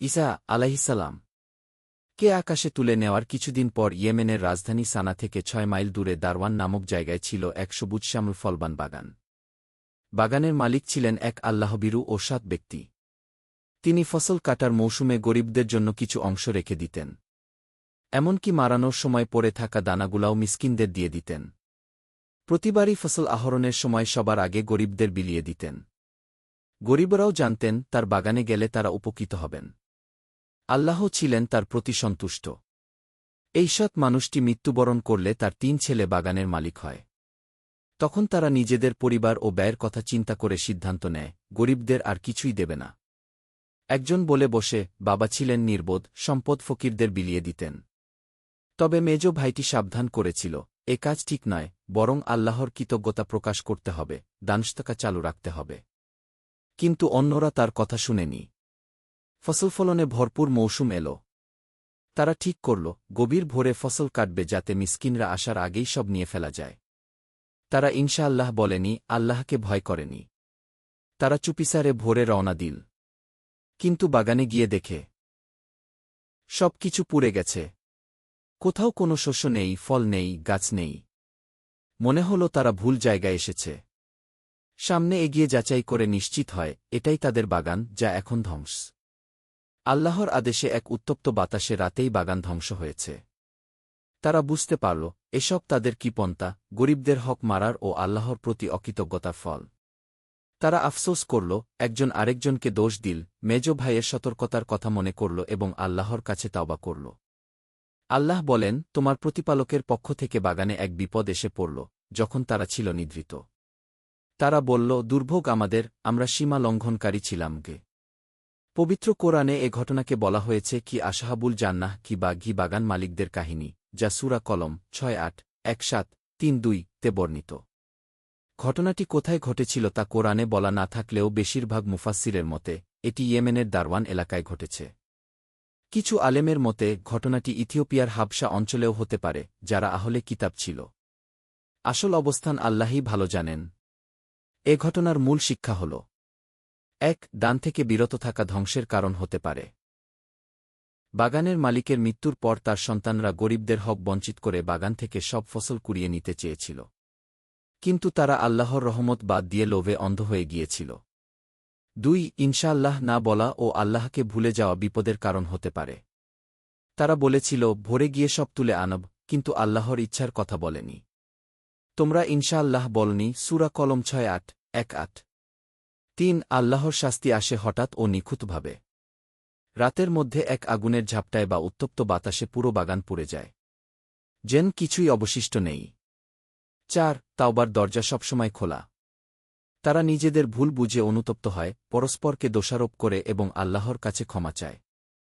ঈসা আলাহিসাল্লাম কে আকাশে তুলে নেওয়ার কিছুদিন পর ইয়েমেনের রাজধানী সানা থেকে ছয় মাইল দূরে দারওয়ান নামক জায়গায় ছিল এক সবুজ শ্যামল ফলবান বাগান। বাগানের মালিক ছিলেন এক আল্লাহবিরু ও সাত ব্যক্তি। তিনি ফসল কাটার মৌসুমে গরিবদের জন্য কিছু অংশ রেখে দিতেন। এমনকি মারানোর সময় পড়ে থাকা দানাগুলাও মিসকিনদের দিয়ে দিতেন। প্রতিবারই ফসল আহরণের সময় সবার আগে গরিবদের বিলিয়ে দিতেন। গরিবরাও জানতেন, তার বাগানে গেলে তারা উপকৃত হবেন। আল্লাহ ছিলেন তার প্রতি সন্তুষ্ট। এই সৎ মানুষটি মৃত্যুবরণ করলে তার তিন ছেলে বাগানের মালিক হয়। তখন তারা নিজেদের পরিবার ও ব্যয়ের কথা চিন্তা করে সিদ্ধান্ত নেয়, গরিবদের আর কিছুই দেবে না। একজন বলে বসে, বাবা ছিলেন নির্বোধ, সম্পদ ফকিরদের বিলিয়ে দিতেন। তবে মেজ ভাইটি সাবধান করেছিল, এ কাজ ঠিক নয়, বরং আল্লাহর কৃতজ্ঞতা প্রকাশ করতে হবে দানস্তকা চালু রাখতে হবে। কিন্তু অন্যরা তার কথা শুনেনি। ফসল ফলনে ভরপুর মৌসুম এল। তারা ঠিক করল, গভীর ভোরে ফসল কাটবে যাতে মিসকিনরা আসার আগেই সব নিয়ে ফেলা যায়। তারা ইনশাআল্লাহ বলেনি, আল্লাহকে ভয় করেনি। তারা চুপিসারে ভোরে রওনা দিল। কিন্তু বাগানে গিয়ে দেখে, সব কিছু পুড়ে গেছে। কোথাও কোনো শস্য নেই, ফল নেই, গাছ নেই। মনে হল তারা ভুল জায়গায় এসেছে। সামনে এগিয়ে যাচাই করে নিশ্চিত হয়, এটাই তাদের বাগান, যা এখন ধ্বংস। আল্লাহর আদেশে এক উত্তপ্ত বাতাসে রাতেই বাগান ধ্বংস হয়েছে। তারা বুঝতে পারল, এসব তাদের কিপন্তা গরিবদের হক মারার ও আল্লাহর প্রতি অকৃতজ্ঞতার ফল। তারা আফসোস করল, একজন আরেকজনকে দোষ দিল, মেজ ভাইয়ের সতর্কতার কথা মনে করল এবং আল্লাহর কাছে তাওবা করল। আল্লাহ বলেন, তোমার প্রতিপালকের পক্ষ থেকে বাগানে এক বিপদ এসে পড়ল, যখন তারা ছিল নিদ্রিত। তারা বলল, দুর্ভোগ আমাদের, আমরা সীমা লঙ্ঘনকারী ছিলাম গে। পবিত্র কোরআনে এ ঘটনাকে বলা হয়েছে কি আশাহাবুল জান্নাহ কি বা ঘি বাগান মালিকদের কাহিনী, যা সুরা কলম ছয় আট, এক সাত, তিন দুই তে বর্ণিত। ঘটনাটি কোথায় ঘটেছিল তা কোরআনে বলা না থাকলেও বেশিরভাগ মুফাসিরের মতে, এটি ইয়েমেনের দারওয়ান এলাকায় ঘটেছে। কিছু আলেমের মতে, ঘটনাটি ইথিওপিয়ার হাবসা অঞ্চলেও হতে পারে, যারা আহলে কিতাব ছিল। আসল অবস্থান আল্লাহই ভালো জানেন। এ ঘটনার মূল শিক্ষা হল এক, দান থেকে বিরত থাকা ধ্বংসের কারণ হতে পারে। বাগানের মালিকের মৃত্যুর পর তার সন্তানরা গরিবদের হক বঞ্চিত করে বাগান থেকে সব ফসল কুড়িয়ে নিতে চেয়েছিল। কিন্তু তারা আল্লাহর রহমত বাদ দিয়ে লোভে অন্ধ হয়ে গিয়েছিল। দুই, ইনশাআল্লাহ না বলা ও আল্লাহকে ভুলে যাওয়া বিপদের কারণ হতে পারে। তারা বলেছিল, ভোরে গিয়ে সব তুলে আনব, কিন্তু আল্লাহর ইচ্ছার কথা বলেনি। তোমরা ইনশাআল্লাহ বলনি, সুরা কলম ছয় আট, এক আট। তিন আল্লাহর শাস্তি আসে হঠাৎ ও নিখুঁতভাবে। রাতের মধ্যে এক আগুনের ঝাপটায় বা উত্তপ্ত বাতাসে পুরো বাগান পুড়ে যায়। যেন কিছুই অবশিষ্ট নেই। চার, তাওবার দরজা সবসময় খোলা। তারা নিজেদের ভুল বুঝে অনুতপ্ত হয়, পরস্পরকে দোষারোপ করে এবং আল্লাহর কাছে ক্ষমা চায়।